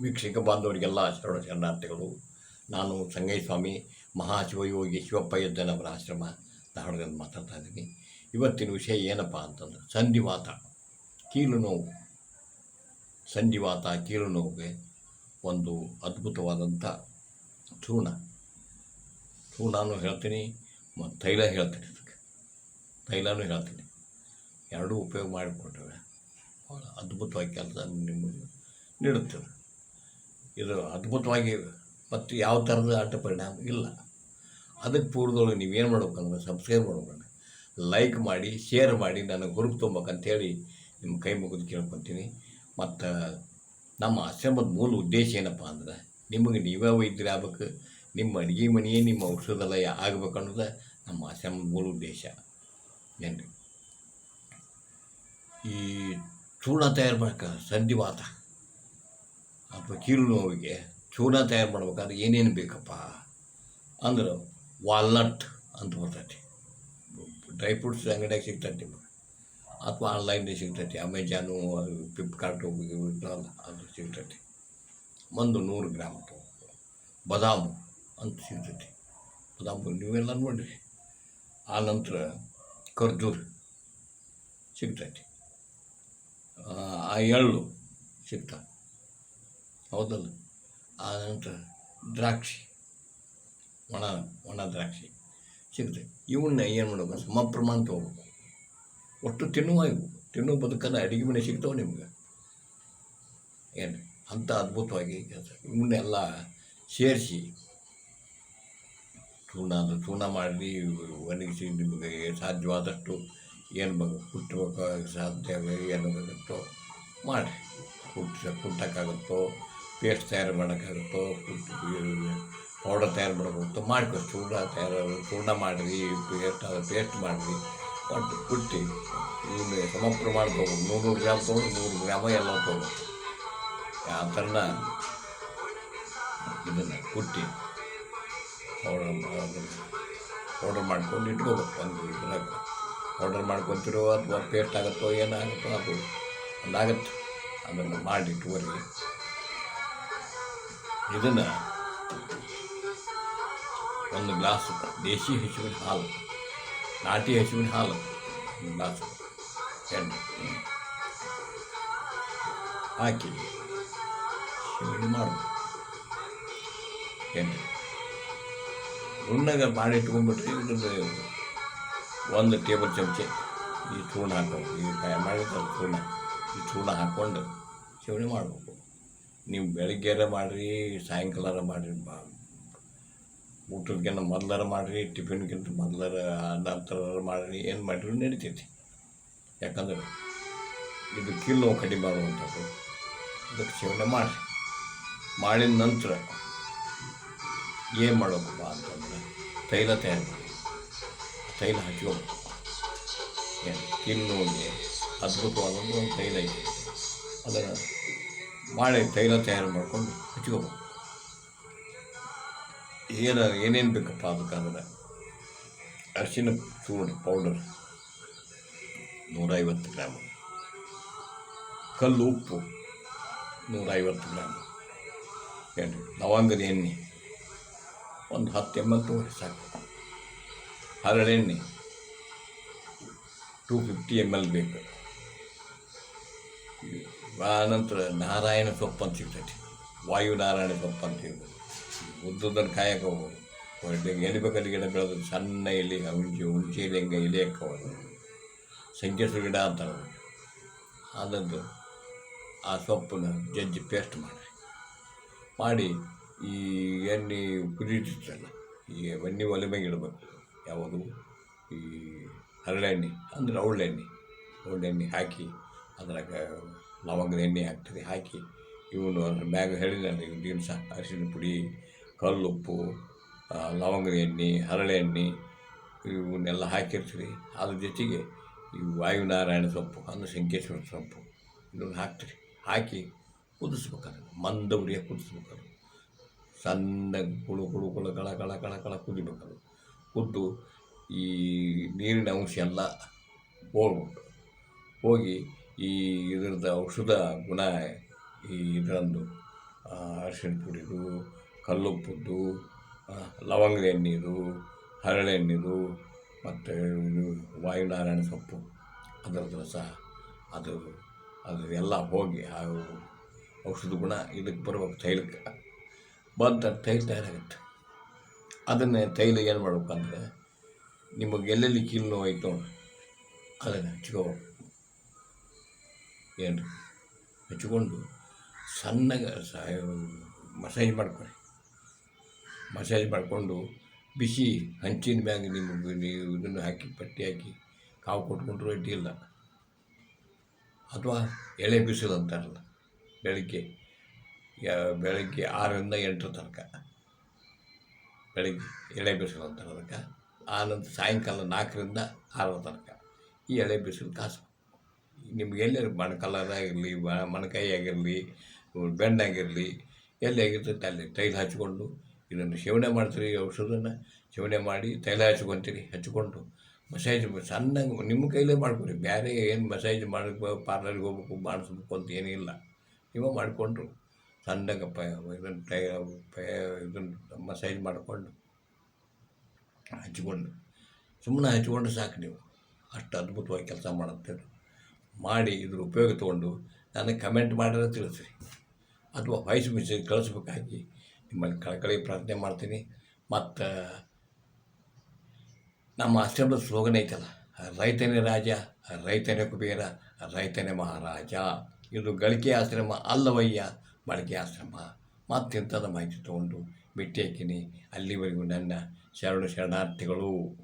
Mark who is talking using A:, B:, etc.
A: ವೀಕ್ಷಕ ಬಾಂಧವರಿಗೆಲ್ಲ ಶರಣ ಶರಣಾರ್ಥಿಗಳು. ನಾನು ಸಂಗಯ್ಯಸ್ವಾಮಿ ಮಹಾಶಿವಯೋಗಿ ಶಿವಪ್ಪ ಯಜ್ಜನವರ ಆಶ್ರಮ ಧಾರವಾಡದಿಂದ ಮಾತಾಡ್ತಾ ಇದ್ದೀನಿ. ಇವತ್ತಿನ ವಿಷಯ ಏನಪ್ಪ ಅಂತಂದ್ರೆ ಸಂಧಿವಾತ, ಕೀಲು ನೋವು. ಸಂಧಿವಾತ, ಕೀಲು ನೋವಿಗೆ ಒಂದು ಅದ್ಭುತವಾದಂಥ ಚೂರ್ಣ. ಚೂರ್ಣನೂ ಹೇಳ್ತೀನಿ ಮತ್ತು ತೈಲ ಹೇಳ್ತೀನಿ ಅದಕ್ಕೆ ತೈಲನೂ ಹೇಳ್ತೀನಿ. ಎರಡೂ ಉಪಯೋಗ ಮಾಡಿಕೊಂಡ್ರೆ ಭಾಳ ಅದ್ಭುತವಾಗಿ ಕೆಲಸ ನಿಮಗೆ ನೀಡುತ್ತದೆ ಇದು ಅದ್ಭುತವಾಗಿ ಮತ್ತು ಯಾವ ಥರದ ಅಡ್ಡ ಪರಿಣಾಮ ಇಲ್ಲ. ಅದಕ್ಕೆ ಪೂರ್ವದೊಳಗೆ ನೀವೇನು ಮಾಡ್ಬೇಕಂದ್ರೆ ಸಬ್ಸ್ಕ್ರೈಬ್ ಮಾಡ್ಬೇಕಂದ್ರೆ ಲೈಕ್ ಮಾಡಿ ಶೇರ್ ಮಾಡಿ, ನನಗೆ ಹುರುಪು ತುಂಬೇಕಂತೇಳಿ ನಿಮ್ಮ ಕೈ ಮುಗಿದು ಕೇಳ್ಕೊತೀನಿ. ಮತ್ತು ನಮ್ಮ ಆಶ್ರಮದ ಮೂಲ ಉದ್ದೇಶ ಏನಪ್ಪ ಅಂದ್ರೆ ನಿಮಗೆ ನೀವೇ ವೈದ್ಯರು ಆಗ್ಬೇಕು, ನಿಮ್ಮ ಅಡುಗೆ ಮನೆಯೇ ನಿಮ್ಮ ಔಷಧಾಲಯ ಆಗ್ಬೇಕು ಅನ್ನೋದು ನಮ್ಮ ಆಶ್ರಮದ ಮೂಲ ಉದ್ದೇಶ. ಏನು ಈ ಚೂರ್ಣ ತಯಾರು ಮಾಡಕ್ಕೆ ಸಂಧಿವಾತ. ಅಥವಾ ಕೀಲು ನೋವಿಗೆ ಚೂರ್ಣ ತಯಾರು ಮಾಡ್ಬೇಕಾದ್ರೆ ಏನೇನು ಬೇಕಪ್ಪ? ಅಂದ್ರೆ ವಾಲ್ನಟ್ ಅಂತ ಬರ್ತೈತಿ. ಡ್ರೈ ಫ್ರೂಟ್ಸ್ ಅಂಗಡಿಯಾಗ ಸಿಗ್ತೈತಿ ನಿಮಗೆ. ಅಥವಾ ಆನ್ಲೈನ್ದಾಗ ಸಿಗ್ತೈತಿ. ಅಮೆಜಾನು, ಅದು ಫ್ಲಿಪ್ಕಾರ್ಟು ಅದು ಸಿಗ್ತೈತಿ. ಒಂದು ನೂರು ಗ್ರಾಮ್ ಬದಾಮು ಅಂತ ಸಿಗ್ತೈತಿ. ಬದಾಮು ನೀವೆಲ್ಲ ನೋಡಿರಿ. ಆ ನಂತರ ಖರ್ಜೂರ್ ಸಿಗ್ತೈತಿ. ಆ ಎಳ್ಳು ಸಿಗ್ತವೆ. ಹೌದಲ್ಲ? ಆ ನಂತರ ದ್ರಾಕ್ಷಿ, ಒಣ ಒಣ ದ್ರಾಕ್ಷಿ ಸಿಗುತ್ತೆ. ಇವನ್ನ ಏನು ಮಾಡಬೇಕು ಸಮ ಪ್ರಮಾಣ ತೊಗೋಬೇಕು ಒಟ್ಟು ತಿನ್ನುವ ಇವು. ತಿನ್ನುವ ಬದುಕನ್ನು ಅಡುಗೆ ಮನೆ ಸಿಗ್ತಾವೆ ನಿಮ್ಗೆ. ಏನು? ಅಂಥ ಅದ್ಭುತವಾಗಿ ಕೆಲಸ ಇವನ್ನೆಲ್ಲ ಸೇರಿಸಿ ಚೂರ್ಣ ಅದು ಚೂರ್ಣ ಮಾಡಿ ಒಣಗಿಸಿ ನಿಮಗೆ ಸಾಧ್ಯವಾದಷ್ಟು ಏನು ಬಗ್ಗೆ ಕುಟ್ಟಬೇಕು ಸಾಧ್ಯ ಏನು ಬೇಕತ್ತೋ ಮಾಡಿರಿ ಕುಟ್ಟ ಕುಟ್ಟಕ್ಕಾಗುತ್ತೋ ಪೇಸ್ಟ್ ತಯಾರು ಮಾಡೋಕ್ಕಾಗುತ್ತೋ ಪೌಡರ್ ತಯಾರು ಮಾಡೋಕ್ಕಾಗುತ್ತೋ ಮಾಡ್ಕೊ, ಚೂರ್ಣ ತಯಾರು, ಚೂರ್ಣ ಮಾಡಿರಿ, ಪೇಸ್ಟ್ ಪೇಸ್ಟ್ ಮಾಡಿರಿ, ಒಟ್ಟು ಕುಟ್ಟಿ, ಇನ್ನು ಸಮ ಪ್ರಮಾಣ ತೊಗೊಂಡು ನೂರು ಗ್ರಾಮ್ ತೊಗೊಂಡು ನೂರು ಗ್ರಾಮ ಎಲ್ಲ ತೊಗೊಂಡು. ಆ ಥರನ ಇದನ್ನು ಕುಟ್ಟಿ ಪೌಡರ್ ಪೌಡರ್ ಮಾಡ್ಕೊಂಡು ಇಟ್ಕೋಬೇಕು, ಒಂದು ಇದ್ರಾಗ ಪೌಡರ್ ಮಾಡ್ಕೊತಿರೋ ಅಥವಾ ಪೇಸ್ಟ್ ಆಗುತ್ತೋ ಏನಾಗುತ್ತೋ ಅದು ಒಂದಾಗತ್ತೆ. ಅದನ್ನು ಮಾಡಿ ಇಟ್ಕೋರಿ. ಇದನ್ನು ಒಂದು ಗ್ಲಾಸು ದೇಶಿ ಹಸುವಿನ ಹಾಲು, ನಾಟಿ ಹಸುವಿನ ಹಾಲು ಒಂದು ಗ್ಲಾಸು ಎಣ್ಣೆ ಹಾಕಿ ಶಿವಣಿ ಮಾಡಬೇಕು ಎಣ್ಣೆ ನುಣ್ಣಗೆ ಮಾಡಿ ಇಟ್ಕೊಂಡ್ಬಿಟ್ರೆ ಇದ್ರದ್ದು ಒಂದು ಟೇಬಲ್ ಚಮಚೆ ಈ ಚೂರ್ಣ ಹಾಕೋದು ಈ ತಯಾರು ಮಾಡಿರ್ತಾರೆ ಚೂರ್ಣ ಈ ಚೂರ್ಣ ಹಾಕ್ಕೊಂಡು ಶಿವಣಿ ಮಾಡಬೇಕು. ನೀವು ಬೆಳಗ್ಗೆರ ಮಾಡಿರಿ ಸಾಯಂಕಾಲರ ಮಾಡಿರಿ, ಬಾ, ಊಟಕ್ಕಿಂತ ಮೊದಲಾರ ಮಾಡಿರಿ, ಟಿಫಿನ್ಗಿಂತ ಮೊದಲಾರ ನಂತರ ಮಾಡಿರಿ, ಏನು ಮಾಡಿರಿ ನಡಿತೈತಿ. ಯಾಕಂದ್ರೆ ಇದು ಕೀಲು ನೋವು ಕಡಿಮೆ ಮಾಡುವಂಥದ್ದು ಅದಕ್ಕೆ ಸೇವನೆ ಮಾಡಿರಿ. ಮಾಡಿದ ನಂತರ ಏನು ಮಾಡಬೇಕಪ್ಪ ಅಂತಂದ್ರೆ ತೈಲ ತಯಾರು ಮಾಡಿ. ತೈಲ ಹಚ್ಕೋಬೇಕು ಏನು? ಕೀಲು ನೋವಿಗೆ ಅದ್ಭುತವಾದಂಥ ಒಂದು ತೈಲ ಇದೆ ಅದನ್ನು ಮಾಡಿ ತೈಲ ತಯಾರು ಮಾಡ್ಕೊಂಡು ಹಚ್ಕೋಬೇಕು ಏನು, ಏನೇನು ಬೇಕಪ್ಪ ಅದಕ್ಕಂದ್ರೆ? ಅರಿಶಿನ ಚೂರ್ಣ ಪೌಡರ್ ನೂರೈವತ್ತು ಗ್ರಾಮು. ಕಲ್ಲು ಉಪ್ಪು ನೂರೈವತ್ತು ಗ್ರಾಮು. ಏನು ಲವಂಗದ ಎಣ್ಣೆ ಒಂದು ಹತ್ತು ಎಲ್ ತೊಗೊಳ್ಳಿ ಸಾಕು. ಹರಳೆಣ್ಣೆ ಟೂ ಫಿಫ್ಟಿ ಎಂ ಎಲ್ ಬೇಕು. ಆನಂತರ ನಾರಾಯಣ ಸೊಪ್ಪು ಅಂತ ಇರ್ತೈತಿ. ವಾಯು ನಾರಾಯಣ ಸೊಪ್ಪು ಅಂತ ಇರ್ಬೋದು ಉದ್ದುದನ್ನು ಕಾಯಕ್ಕೆ ಹೋಗ್ಬೋದು ಎಲಿಬೇಕಲ್ಲಿ ಗಿಡ ಬೆಳೆದು ಸಣ್ಣ ಎಲೆ, ಹುಂಚಿ ಹುಂಚಿ ಎಲೆ ಹಿಂಗೆ ಎಲೆ ಹಾಕೋದು ಸಂಕೇಶ್ವರ ಗಿಡ ಅಂತ ಅದಂದು ಆ ಸೊಪ್ಪನ್ನು ಜಜ್ಜಿ ಪೇಸ್ಟ್ ಮಾಡಿ ಮಾಡಿ ಈ ಎಣ್ಣೆ ಕುದೀತಿತ್ತಲ್ಲ ಈ ಎಣ್ಣೆ ಒಲೆ ಮೇಲೆ ಇಡಬೇಕು. ಯಾವುದು? ಈ ಹರಳೆಣ್ಣೆ, ಅಂದರೆ ಅವಳೆಣ್ಣೆ ಅವಳೆಣ್ಣೆ ಹಾಕಿ ಅದ್ರಾಗ ಲವಂಗದ ಎಣ್ಣೆ ಹಾಕ್ತೀರಿ ಹಾಕಿ ಇವನು ಅದ್ರ ಮ್ಯಾಗ ಹೇಳಿದ್ರೆ ಸಹ ಅರಿಶಿನ ಪುಡಿ, ಕಲ್ಲುಪ್ಪು ಲವಂಗದ ಎಣ್ಣೆ, ಹರಳೆ ಎಣ್ಣೆ, ಇವನ್ನೆಲ್ಲ ಹಾಕಿರ್ತೀರಿ. ಅದ್ರ ಜೊತೆಗೆ ಈ ವಾಯುನಾರಾಯಣ ಸೊಪ್ಪು ಅಂದರೆ ಶಂಕೇಶ್ವರ ಸೊಪ್ಪು, ಇದನ್ನು ಹಾಕ್ತೀರಿ. ಹಾಕಿ ಕುದಿಸ್ಬೇಕಾದ್ರೆ ಮಂದ ಉರಿಯ ಕುದಿಸ್ಬೇಕಾದ್ರೆ, ಸಣ್ಣ ಕುಳು ಕುಳು ಕುಳು ಕಳ ಕಳ ಕಳ ಕಳ ಕುದಿಬೇಕದು ಕುದ್ದು ಈ ನೀರಿನ ಅಂಶ ಎಲ್ಲ ಹೋಗ್ಬಿಟ್ಟು ಹೋಗಿ ಈ ಇದರದ್ದು ಔಷಧ ಗುಣ ಈ ಇದರಂದು. ಅರಿಶಿಣ ಪುಡಿದು, ಕಲ್ಲುಪ್ಪದ್ದು ಲವಂಗ ಲವಂಗದ ಎಣ್ಣೆದು ಹರಳೆಣ್ಣೆದು ಮತ್ತು ಇದು ವಾಯುನಾರಾಯಣ ಸೊಪ್ಪು. ಅದರದ್ದು ರಸ ಅದು ಅದು ಎಲ್ಲ ಹೋಗಿ ಆ ಔಷಧ ಗುಣ ಇದಕ್ಕೆ ಬರ್ಬೇಕು ತೈಲಕ್ಕೆ ಬಂದ ತೈಲ ತಯಾರಾಗುತ್ತೆ. ಅದನ್ನು ತೈಲ ಏನು ಮಾಡ್ಬೇಕಂದ್ರೆ ನಿಮಗೆ ಎಲ್ಲೆಲ್ಲಿ ಕೀಲು ನೋವು ಐತೆ ಅದನ್ನು ಹಚ್ಕೋಬೇಕು ಏನು ಹಚ್ಕೊಂಡು ಸಣ್ಣಗೆ ಸಹಾಯ ಮಸಾಜ್ ಮಾಡ್ಕೊಳ್ಳಿ ಮಸಾಜ್ ಮಾಡಿಕೊಂಡು ಬಿಸಿ ಹಂಚಿನ ಮ್ಯಾಗ ನಿಮಗೆ ಇದನ್ನು ಹಾಕಿ, ಪಟ್ಟಿ ಹಾಕಿ ಕಾವು ಕೊಟ್ಕೊಂಡ್ರು ಇಲ್ಲ. ಅಥವಾ ಎಳೆ ಬಿಸಿಲು ಅಂತಾರಲ್ಲ, ಬೆಳಗ್ಗೆ ಬೆಳಗ್ಗೆ ಆರರಿಂದ ಎಂಟರ ತನಕ. ಬೆಳಗ್ಗೆ ಎಳೆ ಬಿಸಿಲು ಅಂತಾರೆ ಅದಕ್ಕೆ, ಆನಂತರ ಸಾಯಂಕಾಲ ನಾಲ್ಕರಿಂದ ಆರರ ತನಕ ಈ ಎಳೆ ಬಿಸಿಲು ಕಾಸು. ನಿಮ್ಗೆ ಎಲ್ಲೇ ಮೊಣಕಾಲಾಗಿರಲಿ ಮಣಕಾಯಿ ಆಗಿರಲಿ ಬೆಂಡಾಗಿರಲಿ ಎಲ್ಲಿ ಆಗಿರ್ತೈತೆ ಅಲ್ಲಿ ತೈಲ ಹಚ್ಕೊಂಡು ಇದನ್ನು ಸೇವನೆ ಮಾಡ್ತೀರಿ ಔಷಧನ ಸೇವನೆ ಮಾಡಿ ತೈಲ ಹಚ್ಕೊತೀರಿ, ಹಚ್ಕೊಂಡು ಮಸಾಜ್ ಸಣ್ಣಗೆ ನಿಮ್ಮ ಕೈಲೇ ಮಾಡ್ಕೊರಿ. ಬೇರೆ ಏನು ಮಸಾಜ್ ಮಾಡಬೇಕು ಪಾರ್ಲರ್ಗೆ ಹೋಗ್ಬೇಕು, ಮಾಡಿಸ್ಬೇಕು ಅಂತ ಏನಿಲ್ಲ ನೀವು ಮಾಡಿಕೊಂಡ್ರು. ಸಣ್ಣಗೆ ಪ ಇದನ್ನು ಟೈ ಇದನ್ನು ಮಸಾಜ್ ಮಾಡಿಕೊಂಡು ಹಚ್ಕೊಂಡು ಸುಮ್ಮನೆ ಹಚ್ಕೊಂಡು ಸಾಕು ನೀವು. ಅಷ್ಟು ಅದ್ಭುತವಾಗಿ ಕೆಲಸ ಮಾಡುತ್ತೆ. ಮಾಡಿ ಇದ್ರ ಉಪಯೋಗ ತೊಗೊಂಡು ನನಗೆ ಕಮೆಂಟ್ ಮಾಡಿದ್ರೆ ತಿಳಿಸ್ರಿ. ಅಥವಾ ವಾಯ್ಸ್ ಮೆಸೇಜ್ ಕಳಿಸ್ಬೇಕಾಗಿ ನಿಮ್ಮಲ್ಲಿ ಕಳಕಳಿ ಪ್ರಾರ್ಥನೆ ಮಾಡ್ತೀನಿ. ಮತ್ತು ನಮ್ಮ ಆಶ್ರಮದ ಸ್ಲೋಗನ್ ಐತಲ್ಲ, ರೈತನೇ ರಾಜ, ರೈತನೇ ಕುಬೇರ, ರೈತನೇ ಮಹಾರಾಜ. ಇದು ಗಳಿಕೆ ಆಶ್ರಮ ಅಲ್ಲವಯ್ಯ ಬಳಕೆ ಆಶ್ರಮ. ಮತ್ತೆಂಥದ ಮಾಹಿತಿ ತೊಗೊಂಡು ಬಿಟ್ಟಿ ಹಾಕಿನಿ. ಅಲ್ಲಿವರೆಗೂ ನನ್ನ ಶರಣ ಶರಣಾರ್ಥಿಗಳು.